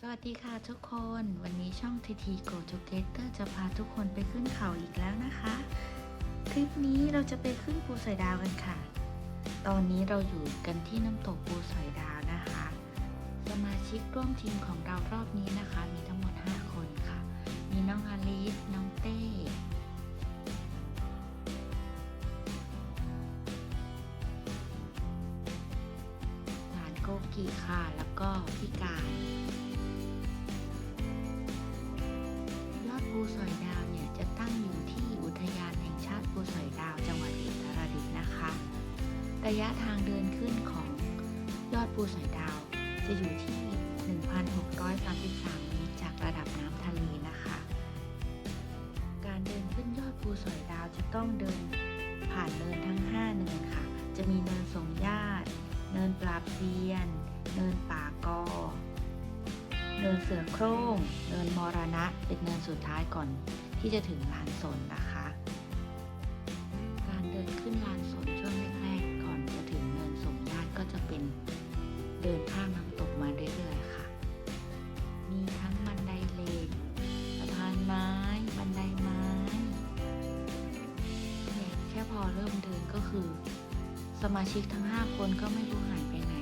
สวัสดีค่ะทุกคน วันนี้ช่อง TT Go Together จะพาทุกคนไปขึ้นเขาอีกแล้วนะคะ คลิปนี้เราจะไปขึ้นภูสอยดาวกันค่ะ ตอนนี้เราอยู่กันที่น้ำตกภูสอยดาวนะคะ สมาชิกร่วมทีมของเรารอบนี้นะคะ มีทั้งหมด 5 คนค่ะ มีน้องอาลิสน้องเต้ลานโกกิค่ะ แล้วก็พี่การย สอยดาวเนี่ยจะตั้งอยู่ที่อุทยานแห่งชาติภูสอยดาวจังหวัดอุตรดิตถ์นะคะ ระยะทางเดินขึ้นของยอดภูสอยดาวจะอยู่ที่ 1,633 เมตรจากระดับน้ำทะเลนะคะ การเดินขึ้นยอดภูสอยดาวจะต้องเดินผ่านเนินทั้ง 5 เนินค่ะ จะมีเนินสงญาติ เนินปราบเซียน เนินป่ากอ เนินเสือโคร่งเนินมรณะ เป็นเนินสุดท้ายก่อนที่จะถึงลานสนนะคะ การเดินขึ้นลานสนช่วงแรกๆก่อนจะถึงเนินสมญาติก็จะเป็นเดินข้ามน้ำตกมาเรื่อยๆค่ะ มีทั้งบันไดเหล็กสะพานไม้ บันไดไม้เนี่ยแค่พอเริ่มเดินก็คือ สมาชิกทั้ง 5 คนก็ไม่รู้หายไปไหน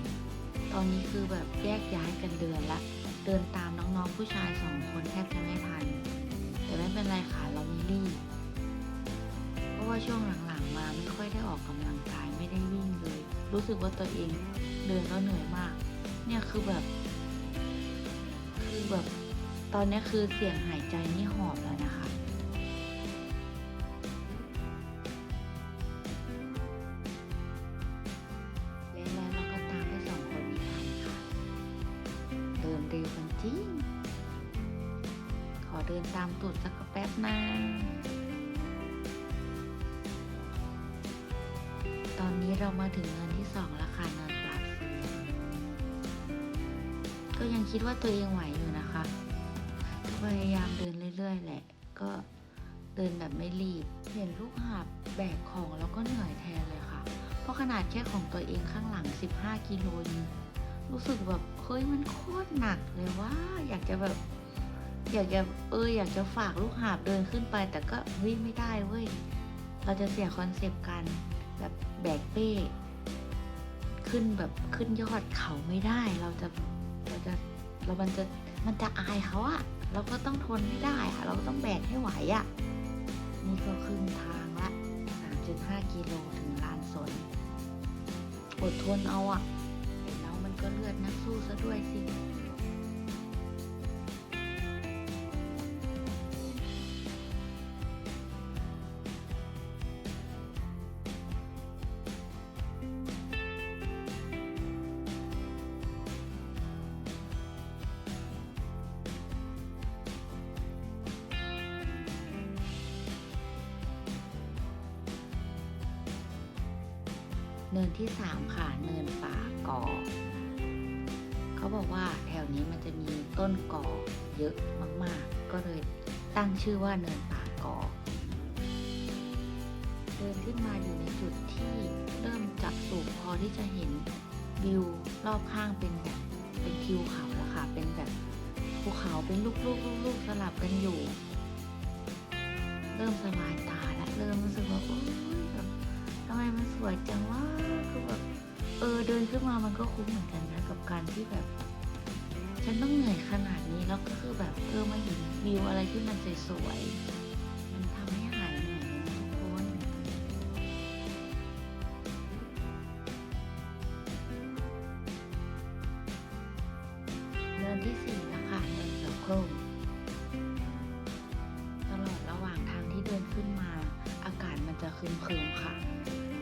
ตอนนี้คือแบบแยกย้ายกันเดินละ เดินตามน้องๆผู้ชายสองคนแทบจะไม่ทัน แต่ไม่เป็นไรค่ะเราไม่รีบ เพราะว่าช่วงหลังๆมาไม่ค่อยได้ออกกำลังกายไม่ได้วิ่งเลย รู้สึกว่าตัวเองเดินแล้วเหนื่อยมาก เนี่ยคือแบบ คือแบบ ตอนนี้คือเสียงหายใจนี่หอบแล้วนะคะและามตูดสักแป๊บนะตอนนี้เรามาถึงเนินที่สองแล้วค่ะเนินปราซีก็ยังคิดว่าตัวเองไหวอยู่นะคะพยายามเดินเรื่อยๆแหละ ก็เดินแบบไม่รีบ เห็นลูกหาบแบกของแล้วก็เหนื่อยแทนเลยค่ะ เพราะขนาดแค่ของตัวเองข้างหลัง 15 กิโลยังรู้สึกแบบเฮ้ยมันโคตรหนักเลยว่าอยากจะแบบ อยากจะเอออยากจะฝากลูกหาบเดินขึ้นไป แต่ก็เฮ้ยไม่ได้เว้ยเราจะเสียคอนเซปต์การแบบแบกเป้ ขึ้นแบบขึ้นยอดเขาไม่ได้ เราจะเราจะเรามันจะมันจะอายเขาอะเราก็ต้องทนให้ได้อะเราก็ต้องแบกให้ไหวอะนี่ก็ครึ่งทางละ 3.5 กิโลถึงลานสนอดทนเอาอะแล้วมันก็เลือดนักสู้ซะด้วยสิ ที่สามค่ะเนินป่ากอเขาบอกว่าแถวนี้มันจะมีต้นกอเยอะมากๆ ก็เลยตั้งชื่อว่าเนินป่ากอเดินขึ้นมาอยู่ในจุดที่เริ่มจับสูงพอที่จะเห็นวิวรอบข้างเป็นแบบเป็นทิวเขาแล้วค่ะ เป็นแบบภูเขาเป็นลูกๆลูกๆสลับกันอยู่ เริ่มสบายตาแล้วเริ่มรู้สึกว่าโอ้ำไมมันสวยจังวะคือแบบเออเดินขึ้นมามันก็คุ้มเหมือนกันนะกับการที่แบบ ฉันต้องเหนื่อยขนาดนี้แล้วก็คือแบบเออมาเห็นวิวอะไรที่มันสวยๆ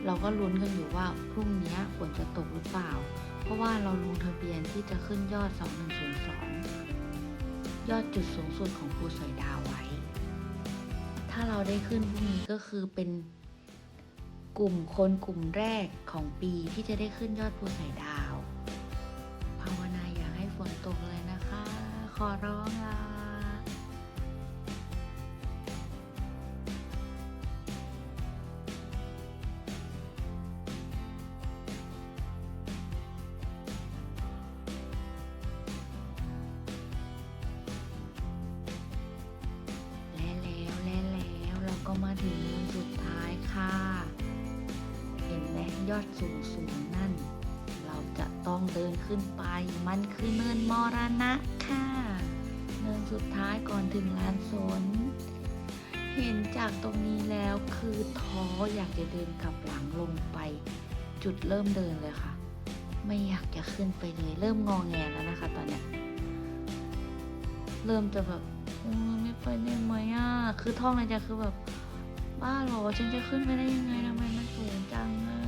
เราก็ลุ้นกันอยู่ว่าพรุ่งนี้ฝนจะตกหรือเปล่า เพราะว่าเราลงทะเบียนที่จะขึ้นยอด 2102 ยอดจุดสูงสุดของภูสอยดาวไว้ ถ้าเราได้ขึ้นพรุ่งนี้ก็คือเป็นกลุ่มคนกลุ่มแรกของปีที่จะได้ขึ้นยอดภูสอยดาว ภาวนาอยากให้ฝนตกเลยนะคะ ขอร้อง สุดท้ายก่อนถึงลานสน เห็นจากตรงนี้แล้วคือท้ออยากจะเดินกลับหลังลงไป จุดเริ่มเดินเลยค่ะ ไม่อยากจะขึ้นไปเลย เริ่มงองแงแล้วนะคะ ตอนเนี้ยเริ่มจะแบบอ้ยไม่ไปได้ไหมอะคือท่องในใจคือแบบบ้าหรอฉันจะขึ้นไปได้ยังไงทำไมมันสูงจังอะ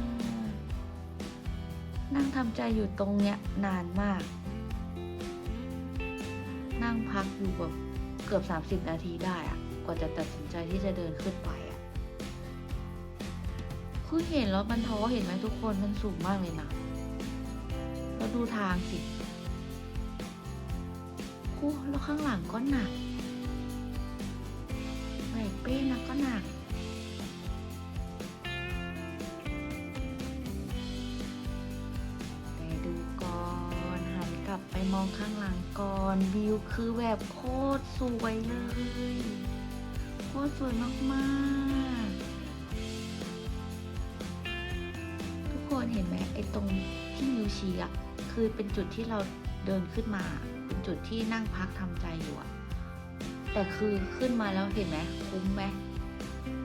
นั่งทำใจอยู่ตรงเนี้ยนานมาก นั่งพักอยู่แบบเกือบ 30 นาทีได้อะกว่าจะตัดสินใจที่จะเดินขึ้นไปอะคือเห็นแล้วมันท้อเห็นไหมทุกคนมันสูงมากเลยนะแล้วดูทางสิโอ้แล้วข้างหลังก็หนักแบกเป้นะก็หนัก มองข้างหลังก่อนวิวคือแบบโคตรสวยเลย โคตรสวยมากๆ ทุกคนเห็นไหมไอ้ตรงที่มิวชี้อะคือเป็นจุดที่เราเดินขึ้นมา เป็นจุดที่นั่งพักทำใจอยู่อะแต่คือขึ้นมาแล้วเห็นไหมคุ้มไหม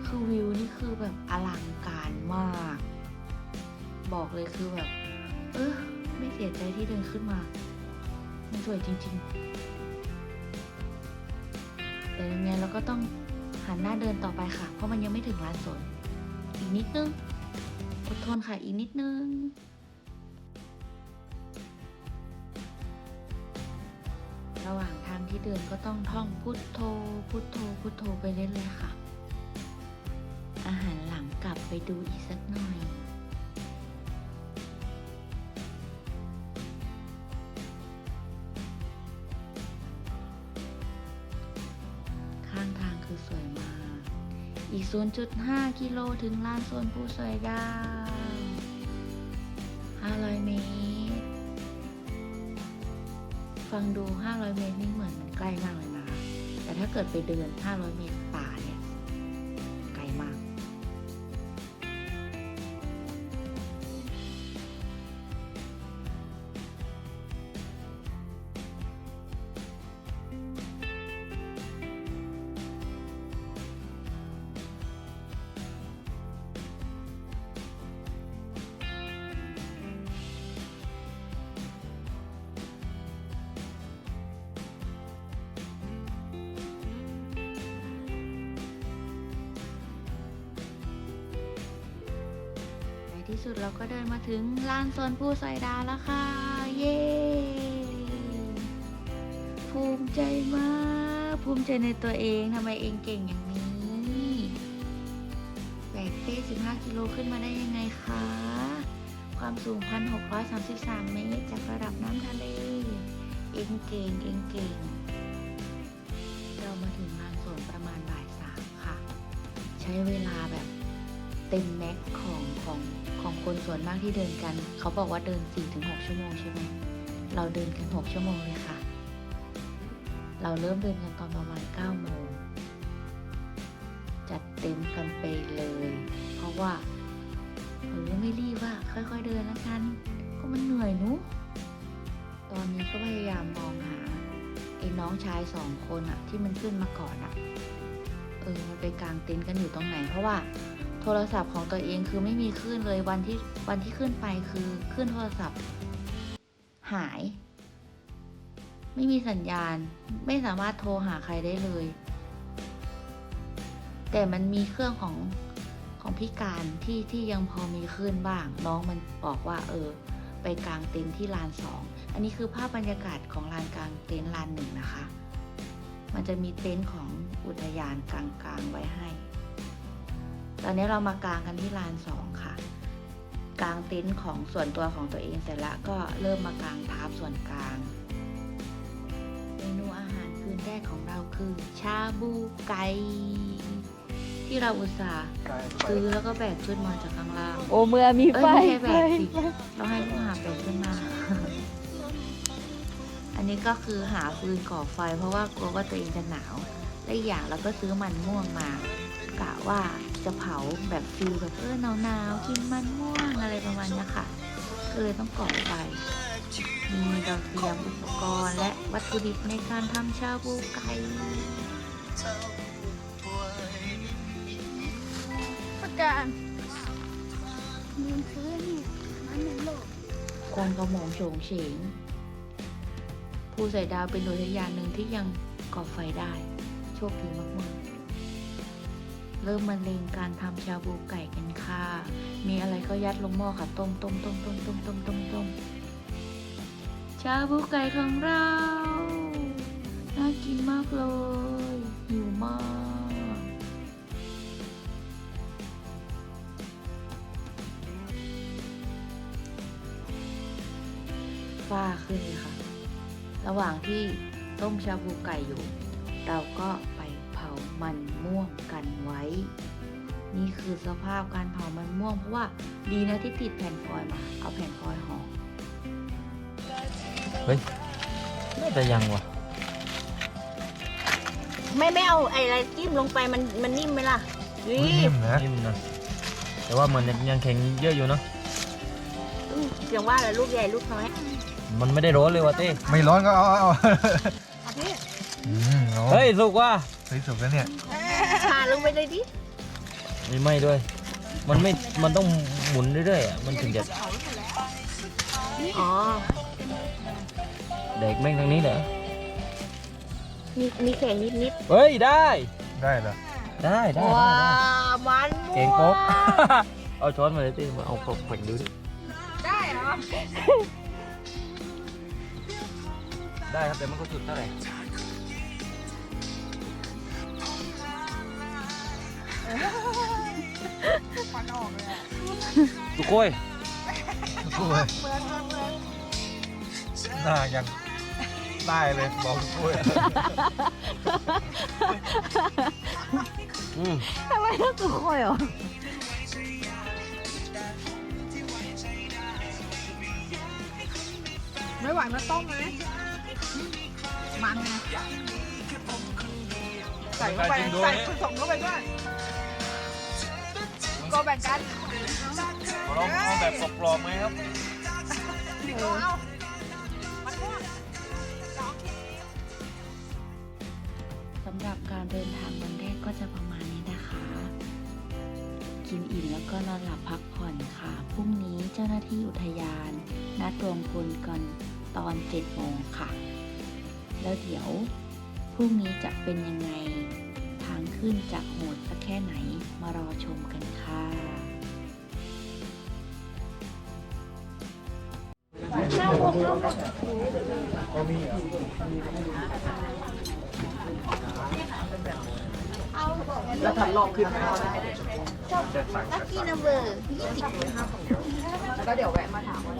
คือวิวนี่คือแบบอลังการมาก บอกเลยคือแบบ เออไม่เสียใจที่เดินขึ้นมา มันสวยจริง ๆ แต่ยังไงเราก็ต้องหันหน้าเดินต่อไปค่ะ เพราะมันยังไม่ถึงลานสน อีกนิดนึง อดทนค่ะ อีกนิดนึงระหว่างทางที่เดินก็ต้องท่องพุทโธ พุทโธ พุทโธไปเรื่อยๆค่ะ อาหารหลังกลับไปดูอีกสักหน่อย 0.5 กิโลถึงลานโซนผู้สวยดาว 500 เมตร ฟังดู 500 เมตรนี่เหมือนมันใกล้มากเลยนะ แต่ถ้าเกิดไปเดิน 500 เมตร ที่สุดเราก็เดินมาถึงลานโซนผู้ใส่ดาวแล้วค่ะ เย้ ภูมิใจมาก ภูมิใจในตัวเองทำไมเองเก่งอย่างนี้แบกเป้ 15 กิโลขึ้นมาได้ยังไงคะ ความสูง 1,633 เมตร จากระดับน้ำทะเล เองเก่ง เองเก่ง เรามาถึงลานโซนประมาณบ่ายสามค่ะ ใช้เวลาแบบเต็มแม็กซ์ของ ของของคนส่วนมากที่เดินกัน เขาบอกว่าเดิน 4-6 ชั่วโมงใช่ไหมเราเดินกัน 6 ชั่วโมงเลยค่ะ เราเริ่มเดินกันตอนประมาณ9โมงจัดเต็มกันไปเลย เพราะว่าเออไม่รีบว่าค่อยๆเดินแล้วกัน ก็มันเหนื่อยนุตอนนี้ก็พยายามมองหาไอ้น้องชายสองคนอะที่มันขึ้นมาก่อนอะเออมันไปกลางเต็นท์กันอยู่ตรงไหน เพราะว่า โทรศัพท์ของตัวเองคือไม่มีคลื่นเลยวันที่วันที่ขึ้นไปคือคลื่นโทรศัพท์ หาย ไม่มีสัญญาณ ไม่สามารถโทรหาใครได้เลย แต่มันมีเครื่องของของพี่การที่ที่ยังพอมีคลื่นบ้าง น้องมันบอกว่า เออ ไปกลางเต็นท์ที่ลานสองอันนี้คือภาพบรรยากาศของลานกลางเต็นท์ลานหนึ่งนะคะ มันจะมีเต็นท์ของอุทยานกลางๆไว้ให้ ตอนนี้เรามากางกันที่ลานสองค่ะ กางเต็นท์ของส่วนตัวของตัวเองเสร็จแล้วก็เริ่มมากางทับส่วนกลาง เมนูอาหารคืนแรกของเราคือ ชาบูไก่ที่เราอุตส่าห์ซื้อแล้วก็แบกขึ้นมาจากข้างล่าง โอเมื่อมีเอ้ยไฟไม่ใช่แบไฟกสิเราให้ผู้หาแบกขึ้นมา อันนี้ก็คือหาฟืนก่อไฟ เพราะว่ากลัวว่าตัวเองจะหนาวและอีกอย่างเราก็ซื้อมันม่วงมา กะว่าจะเผาแบบฟิลแบบเออหนาวๆกินมันม่วงอะไรประมาณนี้ค่ะก็เลยต้องก่อไฟมีเราเตรียมอุปกรณ์ และวัตถุดิบในการทำชาบูไก่ประกาศลืมซื้อนี่มันเหม็นโลกควันกระหมองโฉงเฉงภูสอยดาวเป็นอุทยานหนึ่งที่ยังก่อไฟได้ โชคดีมากๆ เริ่มมาเลงการทำชาบูไก่กันค่ะ มีอะไรก็ยัดลงหม้อค่ะ ต้มต้มต้มต้มต้มต้มต้มต้มชาบูไก่ของเรา น่ากินมากเลย หิวมากฝ้าขึ้นเลยค่ะ ระหว่างที่ต้มชาบูไก่อยู่ เราก็ามันม่วงกันไว้ นี่คือสภาพการเผามันม่วงเพราะว่าดีนะที่ติดแผ่นฟอยล์มา เอาแผ่นฟอยล์ห่อเฮ้ยน่าจะยังวะไม่ไม่เอาไอ้อะไรจิ้มลงไปมันมันนิ่มไหมล่ะนี่นิ่มนะนิ่มนะแต่ว่ามันยังแข็งเยอะอยู่เนาะอย่างว่าแหละลูกใหญ่ลูกน้อยมันไม่ได้ร้อนเลยว่ะเต้ไม่ร้อนก็เอาเอาเอาเอาพี่อืมเอาเฮ้ยสุกว่ะ เฮ้ยสุกแล้วเนี่ยผ่าลงไปเลยดิมีไหม่ด้วย มันไม่ มันต้องหมุนเรื่อยๆอะ มันถึงจะอ๋อแดกแม่งทางนี้เหรอ มีมีแข็งนิดนิดเฮ้ยได้ ได้เหรอได้ได้ว้าได้มันเก่งโป๊กเอาช้อนมาเลยเต้มาเอาปกแผ่นดูดิ ได้เหรอ ได้ครับแต่มันก็สุดเท่าไหร่ ทุกคนโอ้ยหน้ายังได้เลยบอกกล้วยอืมทำไมต้องสุกค่อยเหรอไม่ไหวมาต้มไหมมันไงใส่เข้าไปใส่ผสมเข้าไปด้วย ก็แบ่งกันลองเอาแบบกรอบๆไหมครับสำหรับการเดินทางวันแรกก็จะประมาณนี้นะคะ กินอิ่มแล้วก็นอนหลับพักผ่อนค่ะ พรุ่งนี้เจ้าหน้าที่อุทยานนัดรวมพลกันตอน7โมงค่ะ แล้วเดี๋ยวพรุ่งนี้จะเป็นยังไงทางขึ้นจะโหดสักแค่ไหนมารอชมกันค่ะแล้วทำรอกขึ้นข้าวได้ลัคกี้นัมเบอร์ยี่สิบแล้วก็เดี๋ยวแวะมาถามว่า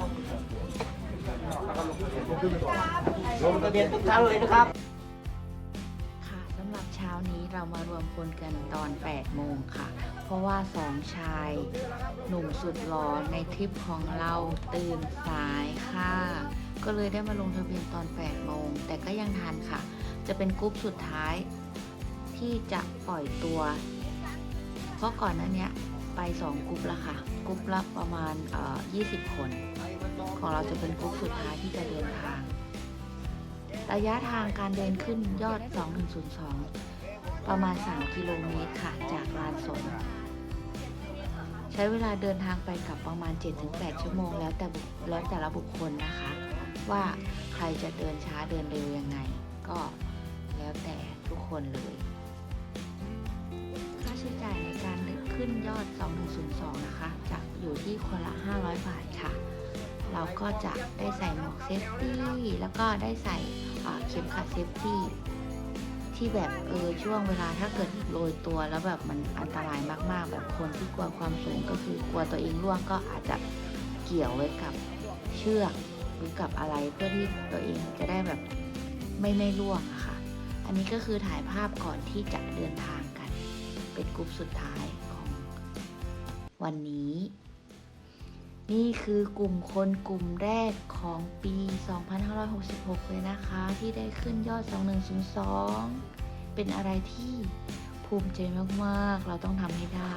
ลงทะเบียนทุกครั้งเลยนะครับ เรามารวมพลกันตอน 8 โมงค่ะ เพราะว่าสองชาย หนุ่มสุดหล่อในทริปของเราตื่นสายค่ะ ก็เลยได้มาลงทะเบียนตอน 8 โมง แต่ก็ยังทันค่ะ จะเป็นกรุ๊ปสุดท้าย ที่จะปล่อยตัว เพราะก่อนหน้าเนี้ยไป 2กรุ๊ปแล้วค่ะกรุ๊ปละประมาณเอ่อ20 คน ของเราจะเป็นกรุ๊ปสุดท้ายที่จะเดินทางระยะทางการเดินขึ้นยอด 2102 ประมาณ 3 กิโลเมตรค่ะ จากลานสนใช้เวลาเดินทางไปกลับประมาณ 7-8 ชั่วโมง แล้วแต่แล้วแต่ละบุคคลนะคะ ว่าใครจะเดินช้าเดินเร็วยังไง ก็แล้วแต่ทุกคนเลย ค่าใช้จ่ายในการขึ้นยอด 2102 นะคะจะอยู่ที่คนละ 500 บาทค่ะ เราก็จะได้ใส่หมวกเซฟตี้แล้วก็ได้ใส่เข็มขัดเซฟตี้ ที่แบบเออช่วงเวลาถ้าเกิดโรยตัวแล้วแบบมันอันตรายมากๆ แบบคนที่กลัวความสูงก็คือกลัวตัวเองร่วงก็อาจจะเกี่ยวไว้กับเชือกหรือกับอะไรเพื่อที่ตัวเองจะได้แบบไม่ไม่ร่วงอะค่ะ อันนี้ก็คือถ่ายภาพก่อนที่จะเดินทางกัน เป็นกลุ่มสุดท้ายของวันนี้ นี่คือกลุ่มคนกลุ่มแรกของปี 2566 เลยนะคะ ที่ได้ขึ้นยอด 2102 เป็นอะไรที่ภูมิใจมาก ๆ เราต้องทำให้ได้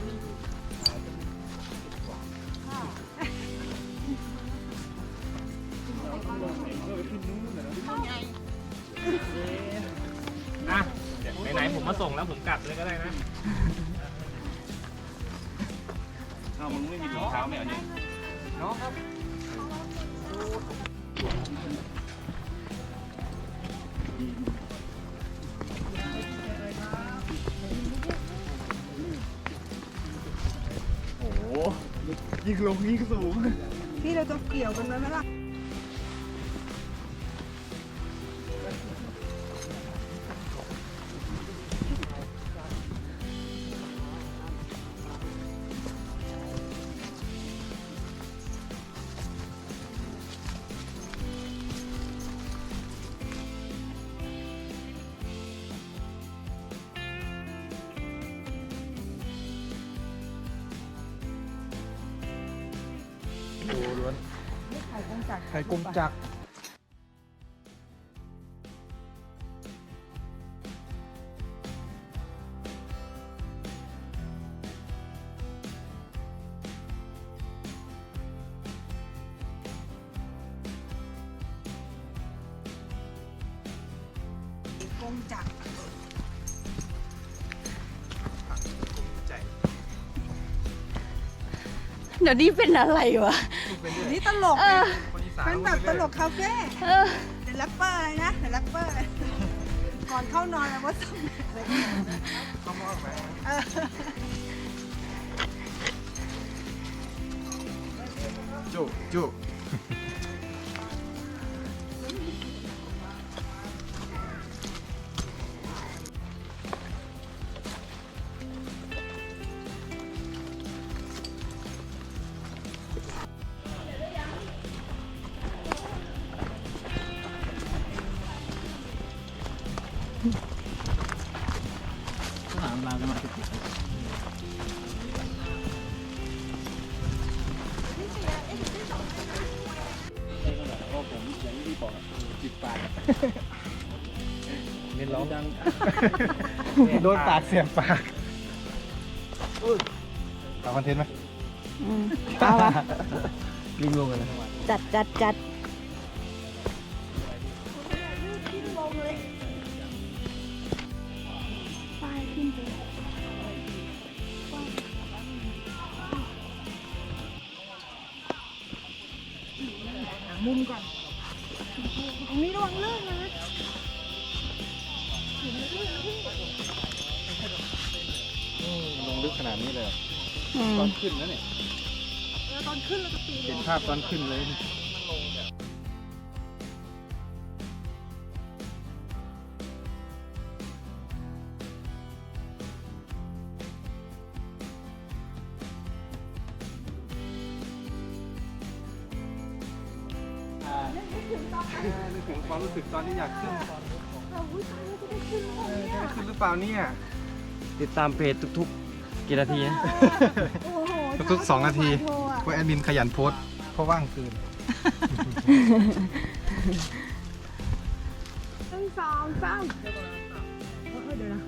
ยิงลงยิงสูง พี่เราจะเกี่ยวกันไหมล่ะ เดี๋ยวนี้เป็นอะไรวะ นี่ตลกเออ เป็นแบบตลกคาเฟ่เออ เดี๋ยวแรปเปอร์อะไรนะเดี๋ยวแรปเปอร์อะไรก่อนเข้านอนแล้วว่าสมอะไรกันเออจุจุ สนามเราจะมาติดผมอย่างที่บอกจิบปากเน้นร้องดังโดนปากเสียบปากทำคอนเทนต์ไหมเอาวะลิงลงเลยนะจัดจัดจัด ลงลึกขนาดนี้เลยอืมตอนขึ้นนะเนี่ยเออตอนขึ้นเราจะปีเห็นภาพตอนขึ้นเลยนึกถึงความรู้สึกตอนที่อยากขึ้นเออจะได้ขึ้นหรือเปล่าเนี่ย ติดตามเพจทุกๆ กี่นาทีนะ โอ้โหทุกๆสองนาที โทรอะเพราะแอดมินขยันโพสต์เพราะว่างคืนหนึ่งสองสามเออเดี๋ยวนะ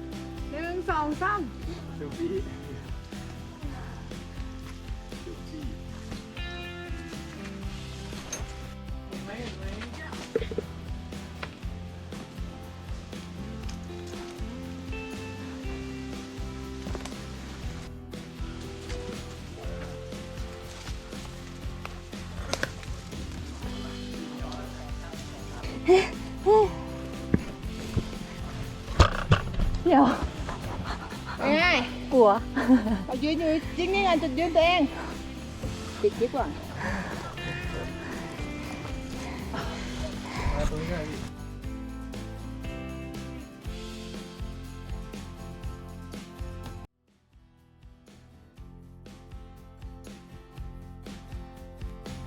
หนึ่งสองสามเซลฟี่ ยืนอยู่จริงนี่ไงจุดยืนตัวเองปิดดีกว่า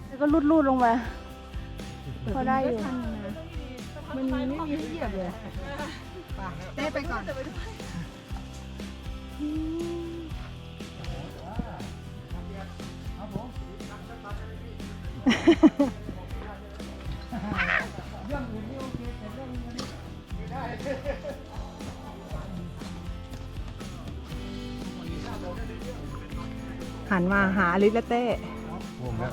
แล้วก็รูดรูดลงมา พอได้อยู่ทันนะมันไม่มีให้เหยียบเลย หันมาหาอลิสและเต้วงแล้ว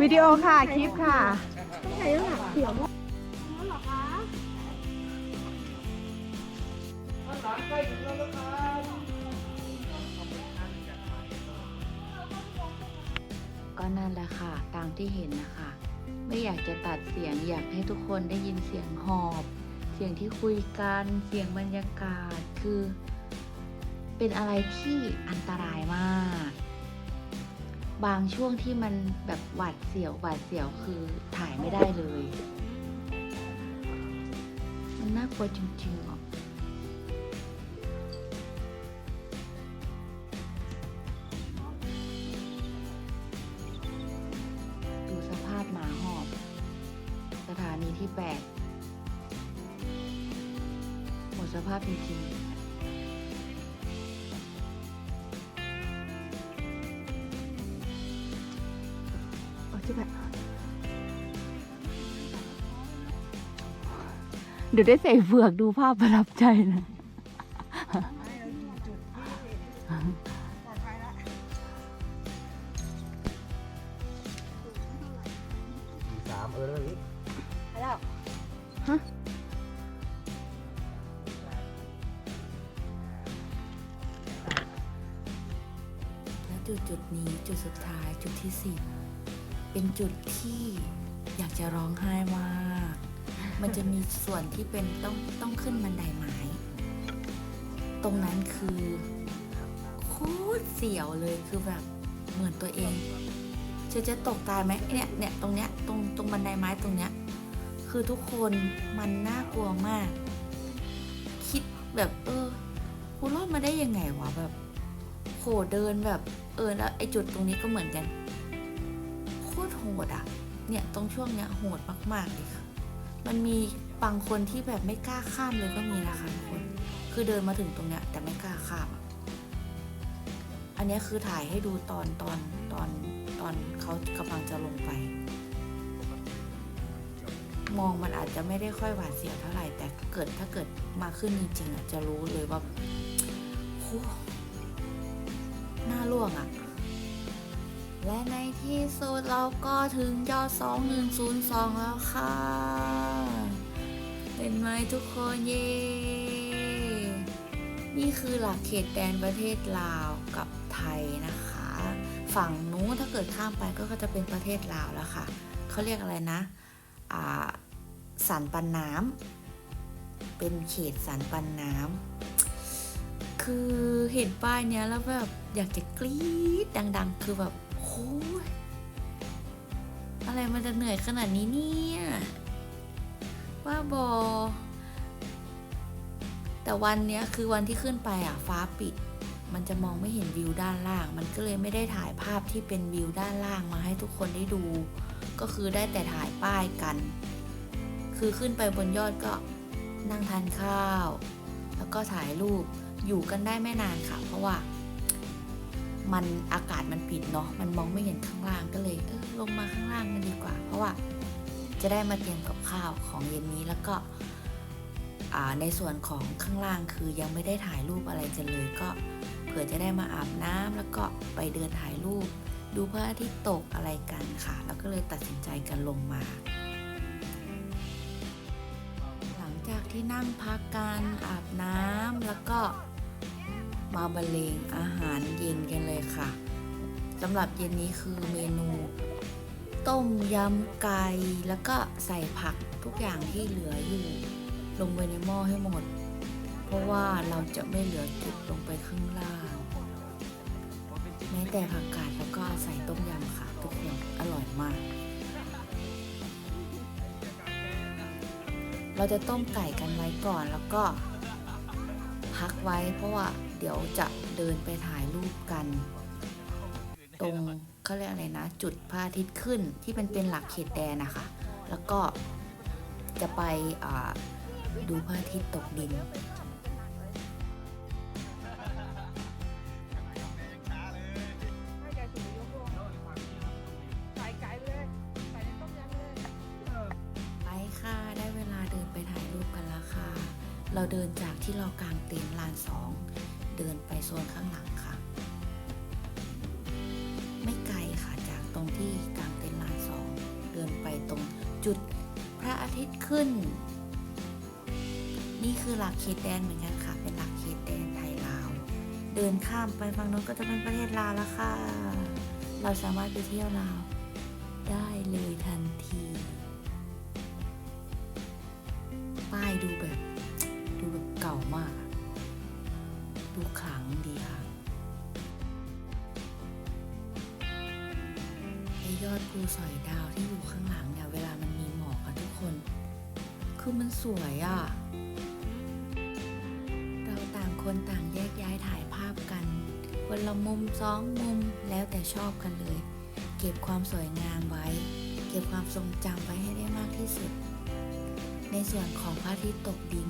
วิดีโอค่ะ คลิปค่ะก็ ที่เห็นนะคะ ไม่อยากจะตัดเสียงอยากให้ทุกคนได้ยินเสียงหอบ เสียงที่คุยกันเสียงบรรยากาศคือ เป็นอะไรที่อันตรายมาก บางช่วงที่มันแบบหวาดเสียวหวาดเสียวคือถ่ายไม่ได้เลย มันน่ากลัวจริงๆ ดี๋ยวได้ใส่เฟือกดูภาพประทับใจนะสามเออแล้วอีกและจุดจุดนี้จุดสุดท้ายจุดที่สิบเป็นจุดที่อยากจะร้องไห้มาก มันจะมีส่วนที่เป็นต้องต้องขึ้นบันไดไม้ ตรงนั้นคือโคตรเสียวเลยคือแบบเหมือนตัวเองเชจะตกตายไหมเนี่ยเนี่ยตรงเนี้ยตรงตรงบันไดไม้ตรงเนี้ย คือทุกคนมันน่ากลัวมาก คิดแบบเออกูรอดมาได้ยังไงวะแบบโหเดินแบบเออแล้วไอจุดตรงนี้ก็เหมือนกันโคตรโหดอะเนี่ยตรงช่วงเนี้ยโหดมากๆเลยค่ะ มันมีบางคนที่แบบไม่กล้าข้ามเลยก็มีนะคะทุกคน คือเดินมาถึงตรงเนี้ยแต่ไม่กล้าข้าม อันนี้คือถ่ายให้ดูตอนตอนตอนตอนเขากำลังจะลงไป มองมันอาจจะไม่ได้ค่อยหวาดเสียวเท่าไหร่ แต่เกิดถ้าเกิดมาขึ้นจริงๆอะจะรู้เลยว่าโหหน้าล่วงอะ และในที่สุดเราก็ถึงยอด 2102 แล้วค่ะเห็นไหมทุกคนเย่นี่คือหลักเขตแดนประเทศลาวกับไทยนะคะ ฝั่งนู้นถ้าเกิดข้ามไปก็จะเป็นประเทศลาวแล้วค่ะ เขาเรียกอะไรนะ อ่า สันปันน้ำเป็นเขตสันปันน้ำคือเห็นป้ายเนี้ยแล้วแบบอยากจะกรี๊ดดัง ๆ คือแบบ โอ้ยอะไรมันจะเหนื่อยขนาดนี้เนี่ยว่าบอ แต่วันเนี้ยคือวันที่ขึ้นไปอะ ฟ้าปิด มันจะมองไม่เห็นวิวด้านล่าง มันก็เลยไม่ได้ถ่ายภาพที่เป็นวิวด้านล่างมาให้ทุกคนได้ดู ก็คือได้แต่ถ่ายป้ายกัน คือขึ้นไปบนยอดก็นั่งทานข้าว แล้วก็ถ่ายรูปอยู่กันได้ไม่นานค่ะ เพราะว่า มันอากาศมันปิดเนาะมันมองไม่เห็นข้างล่างก็เลยเออลงมาข้างล่างกันดีกว่า เพราะว่าจะได้มาเตรียมกับข้าวของเย็นนี้แล้วก็ในส่วนของข้างล่างคือยังไม่ได้ถ่ายรูปอะไรกันเลยก็เผื่อจะได้มาอาบน้ำแล้วก็ไปเดินถ่ายรูป ดูพระอาทิตย์ตกอะไรกันค่ะ แล้วก็เลยตัดสินใจกันลงมา หลังจากที่นั่งพักกันอาบน้ำแล้วก็ มาบรรเลงอาหารเย็นกันเลยค่ะสำหรับเย็นนี้คือเมนู ต้มยำไก่แล้วก็ใส่ผักทุกอย่างที่เหลืออยู่ ลงไปในหม้อให้หมด เพราะว่าเราจะไม่เหลือเก็บลงไปข้างล่างแม้แต่ผักกาดแล้วก็ใส่ต้มยำค่ะ ทุกคนอร่อยมาก เราจะต้มไก่กันไว้ก่อนแล้วก็พักไว้เพราะว่า เดี๋ยวจะเดินไปถ่ายรูปกัน ตรงเขาเรียกอะไรนะ จุดพระอาทิตย์ขึ้นที่เป็นเป็นหลักเขตแดนนะคะ แล้วก็จะไปดูพระอาทิตย์ตกดิน จุดพระอาทิตย์ขึ้น นี่คือหลักเขตแดนเหมือนกันค่ะ เป็นหลักเขตแดนไทยลาว เดินข้ามไปฝั่งโน้นก็จะเป็นประเทศลาวแล้วค่ะ เราสามารถไปเที่ยวลาว ได้เลยทันที ป้ายดูแบบ ดูแบบเก่ามาก ดูขลังดีค่ะยอดภูสอยดาวที่อยู่ข้างหลังเนี่ยเวลา คือมันสวยอะเราต่างคนต่างแยกย้ายถ่ายภาพกันคนละมุมสองมุมแล้วแต่ชอบกันเลย เก็บความสวยงามไว้ เก็บความทรงจำไว้ให้ได้มากที่สุด ในส่วนของพระอาทิตย์ตกดิน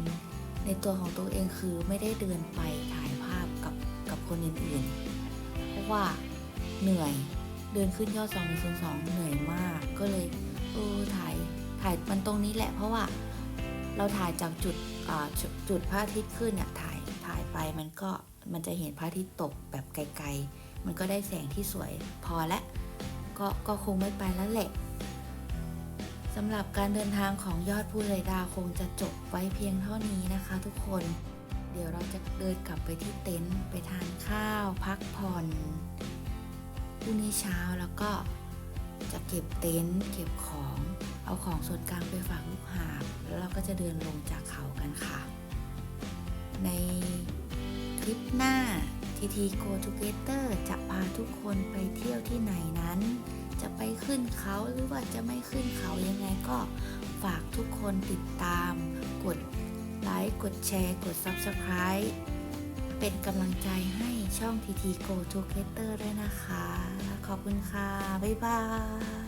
ในตัวของตัวเองคือไม่ได้เดินไปถ่ายภาพกับกับคนอื่นๆ เพราะว่าเหนื่อยเดินขึ้นยอด2 1 2เหนื่อยมาก ก็เลยเออถ่ายถ่ายมันตรงนี้แหละเพราะว่า เราถ่ายจากจุดจุดพระอาทิตย์ขึ้นเนี่ยถ่ายถ่ายไปมันก็มันจะเห็นพระอาทิตย์ตกแบบไกลๆ มันก็ได้แสงที่สวยพอและก็ก็คงไม่ไปแล้วแหละสำหรับการเดินทางของยอดภูเลยดาคงจะจบไว้เพียงเท่านี้นะคะ ทุกคน เดี๋ยวเราจะเดินกลับไปที่เต็นท์ไปทานข้าว พักผ่อนพรุ่งนี้เช้าแล้วก็จะเก็บเต็นท์เก็บของ เอาของส่วนกลางไปฝากลู แล้วเราก็จะเดินลงจากเขากันค่ะ ในคลิปหน้าทีที Go Together จะพาทุกคนไปเที่ยวที่ไหนนั้น จะไปขึ้นเขาหรือว่าจะไม่ขึ้นเขายังไงก็ฝากทุกคนติดตาม กดไลค์กดแชร์ กด Subscribe เป็นกำลังใจให้ช่อง TT Go Together ด้วยนะคะ ขอบคุณค่ะ บ๊ายบาย